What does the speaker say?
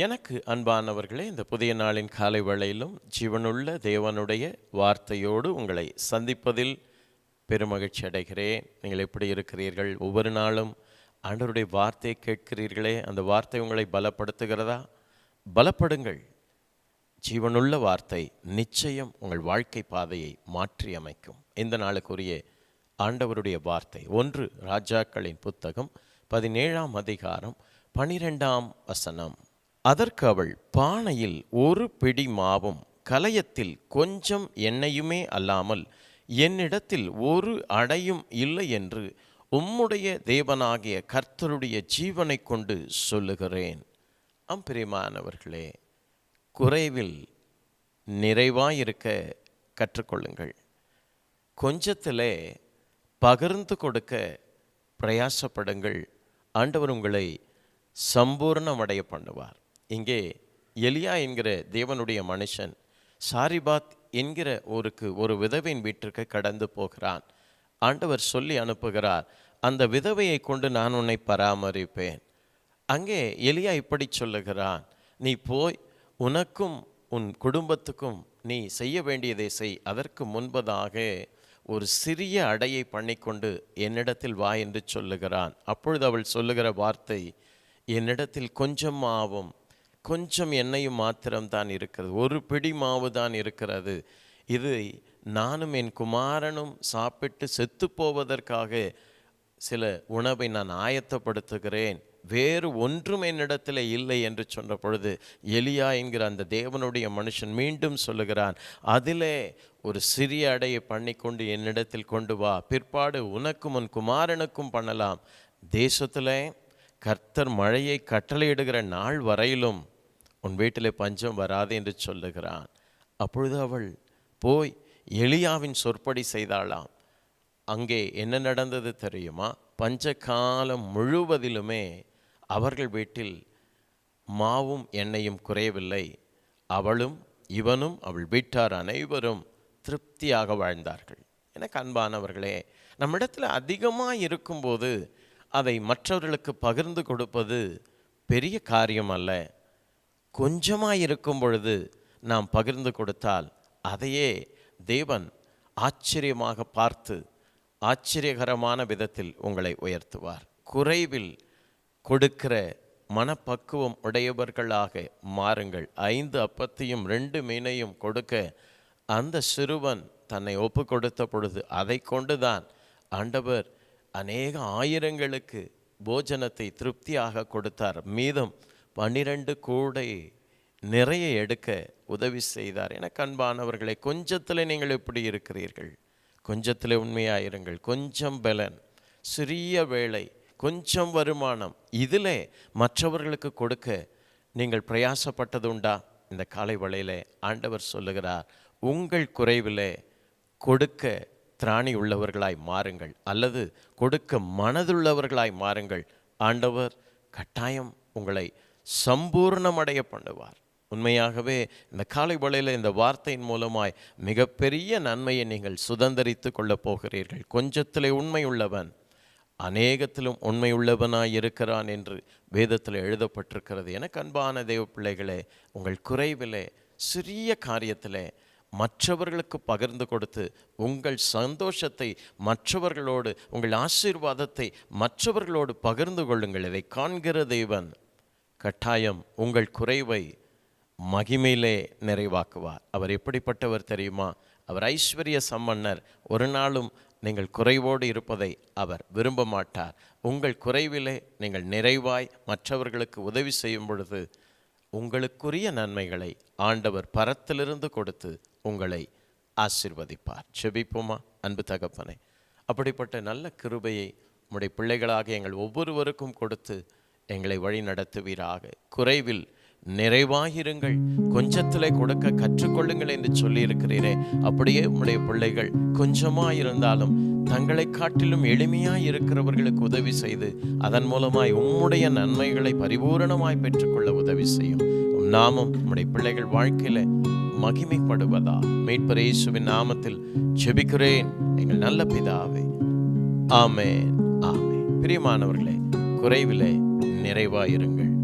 எனக்கு அன்பானவர்களே இந்த புதிய நாளின் காலை வேளையிலும் ஜீவனுள்ள தேவனுடைய வார்த்தையோடு உங்களை சந்திப்பதில் பெருமகிழ்ச்சி அடைகிறேன். நீங்கள் எப்படி இருக்கிறீர்கள்? ஒவ்வொரு நாளும் ஆண்டவருடைய வார்த்தையை கேட்கிறீர்களே அந்த வார்த்தை உங்களை பலப்படுத்துகிறதா? பலப்படுங்கள். ஜீவனுள்ள வார்த்தை நிச்சயம் உங்கள் வாழ்க்கை பாதையை மாற்றி அமைக்கும். இந்த நாளுக்குரிய ஆண்டவருடைய வார்த்தை. ஒன்று ராஜாக்களின் புத்தகம் பதினேழாம் அதிகாரம் பனிரெண்டாம் வசனம். அதற்கு அவள் பானையில் ஒரு பிடி மாவும் கலயத்தில் கொஞ்சம் எண்ணெயுமே அல்லாமல் என்னிடத்தில் ஒரு அடையும் இல்லை என்று உம்முடைய தேவனாகிய கர்த்தருடைய ஜீவனை கொண்டு சொல்லுகிறேன். அம்பிரியமானவர்களே குறைவில் நிறைவாயிருக்க கற்றுக்கொள்ளுங்கள். கொஞ்சத்திலே பகிர்ந்து கொடுக்க பிரயாசப்படுங்கள். ஆண்டவர் உங்களை சம்பூர்ணமடைய பண்ணுவார். இங்கே எலியா என்கிற தேவனுடைய மனுஷன் சாரிபாத் என்கிற ஊருக்கு ஒரு விதவையின் வீட்டிற்கு கடந்து போகிறான். ஆண்டவர் சொல்லி அனுப்புகிறார் அந்த விதவையை கொண்டு நான் உன்னை பராமரிப்பேன். அங்கே எலியா இப்படி சொல்லுகிறான் நீ போய் உனக்கும் உன் குடும்பத்துக்கும் நீ செய்ய வேண்டியதை செய். அதற்கு முன்பதாக ஒரு சிறிய அடையை பண்ணிக்கொண்டு என்னிடத்தில் வா என்று சொல்லுகிறான். அப்பொழுது அவள் சொல்லுகிற வார்த்தை என்னிடத்தில் கொஞ்சமாவும் கொஞ்சம் எண்ணெயும் மாத்திரம்தான் இருக்கிறது. ஒரு பிடி மாவு தான் இருக்கிறது. இது நானும் என் குமாரனும் சாப்பிட்டு செத்து போவதற்காக சில உணவை நான் ஆயத்தப்படுத்துகிறேன். வேறு ஒன்றும் என்னிடத்தில் இல்லை என்று சொன்ன பொழுது எலியா என்கிற அந்த தேவனுடைய மனுஷன் மீண்டும் சொல்லுகிறான் அதிலே ஒரு சிறிய அடையை பண்ணிக்கொண்டு என்னிடத்தில் கொண்டு வா. பிற்பாடு உனக்கும் உன் குமாரனுக்கும் பண்ணலாம். தேசத்தில் கர்த்தர் மழையை கட்டளையிடுகிற நாள் வரையிலும் உன் வீட்டிலே பஞ்சம் வராது என்று சொல்லுகிறான். அப்பொழுது அவள் போய் எளியாவின் சொற்படி செய்தாளாம். அங்கே என்ன நடந்தது தெரியுமா? பஞ்ச காலம் முழுவதிலுமே அவர்கள் வீட்டில் மாவும் எண்ணெயும் குறையவில்லை. அவளும் இவனும் அவள் வீட்டார் அனைவரும் திருப்தியாக வாழ்ந்தார்கள். எனக்கு அன்பானவர்களே நம்மிடத்தில் அதிகமாக இருக்கும்போது அதை மற்றவர்களுக்கு பகிர்ந்து கொடுப்பது பெரிய காரியம் அல்ல. கொஞ்சமாக இருக்கும் பொழுது நாம் பகிர்ந்து கொடுத்தால் அதையே தேவன் ஆச்சரியமாக பார்த்து ஆச்சரியகரமான விதத்தில் உங்களை உயர்த்துவார். குறைவில் கொடுக்கிற மனப்பக்குவம் உடையவர்களாக மாறுங்கள். ஐந்து அப்பத்தையும் ரெண்டு மீனையும் கொடுக்க அந்த சிறுவன் தன்னை ஒப்பு கொடுத்த பொழுது அதை கொண்டுதான் ஆண்டவர் அநேக ஆயிரங்களுக்கு போஜனத்தை திருப்தியாக கொடுத்தார். மீதம் பன்னிரண்டு கூடை நிறைய எடுக்க உதவி செய்தார். என கண்பானவர்களை கொஞ்சத்தில் நீங்கள் எப்படி இருக்கிறீர்கள்? கொஞ்சத்தில் உண்மையாயிருங்கள். கொஞ்சம் பலன் சிறிய வேலை கொஞ்சம் வருமானம் இதில் மற்றவர்களுக்கு கொடுக்க நீங்கள் பிரயாசப்பட்டது உண்டா? இந்த காலை வேளையிலே ஆண்டவர் சொல்லுகிறார் உங்கள் குறைவிலே கொடுக்க திராணி உள்ளவர்களாய் மாறுங்கள் அல்லது கொடுக்க மனதுள்ளவர்களாய் மாறுங்கள். ஆண்டவர் கட்டாயம் உங்களை சம்பூர்ணமடைய பண்ணுவார் உண்மையாகவே இந்த காலை வேளையில் இந்த வார்த்தையின் மூலமாய் மிகப்பெரிய நன்மையை நீங்கள் சுதந்திரித்து கொள்ளப் போகிறீர்கள். கொஞ்சத்திலே உண்மை உள்ளவன் அநேகத்திலும் உண்மை உள்ளவனாய் இருக்கிறான் என்று வேதத்தில் எழுதப்பட்டிருக்கிறது. எனக்கு அன்பான தேவ பிள்ளைகளே உங்கள் குறைவிலே சிறிய காரியத்திலே மற்றவர்களுக்கு பகிர்ந்து கொடுத்து உங்கள் சந்தோஷத்தை மற்றவர்களோடு உங்கள் ஆசீர்வாதத்தை மற்றவர்களோடு பகிர்ந்து கொள்ளுங்கள். இதை காண்கிற தெய்வன் கட்டாயம் உங்கள் குறைவை மகிமையிலே நிறைவாக்குவார். அவர் எப்படிப்பட்டவர் தெரியுமா? அவர் ஐஸ்வர்ய சம்பன்னர் ஒரு நாளும் நீங்கள் குறைவோடு இருப்பதை அவர் விரும்ப மாட்டார். உங்கள் குறைவிலே நீங்கள் நிறைவாய் மற்றவர்களுக்கு உதவி செய்யும் பொழுது உங்களுக்குரிய நன்மைகளை ஆண்டவர் பரத்திலிருந்து கொடுத்து உங்களை ஆசிர்வதிப்பார். செபிப்போமா? அன்பு தகப்பனை. அப்படிப்பட்ட நல்ல கிருபையை உம்முடைய பிள்ளைகளாக எங்கள் ஒவ்வொருவருக்கும் கொடுத்து எங்களை வழி நடத்துவீராக. குறைவில் நிறைவாயிருங்கள். கொஞ்சத்திலே கொடுக்க கற்றுக்கொள்ளுங்கள் என்று சொல்லியிருக்கிறீரே. அப்படியே உம்முடைய பிள்ளைகள் கொஞ்சமாக இருந்தாலும் தங்களை காட்டிலும் எளிமையாய் இருக்கிறவர்களுக்கு உதவி செய்து அதன் மூலமாய் உம்முடைய நன்மைகளை பரிபூரணமாய் பெற்றுக்கொள்ள உதவி செய்யும். உம் நாமம் உம்முடைய பிள்ளைகள் வாழ்க்கையில மகிமைப்படுவதா. மீட்பர் இயேசுவின் நாமத்தில் ஜெபிக்கிறேன் எங்கள் நல்ல பிதாவே. ஆமே ஆமே பிரியமானவர்களே குறைவிலே நிறைவாயிருங்கள்.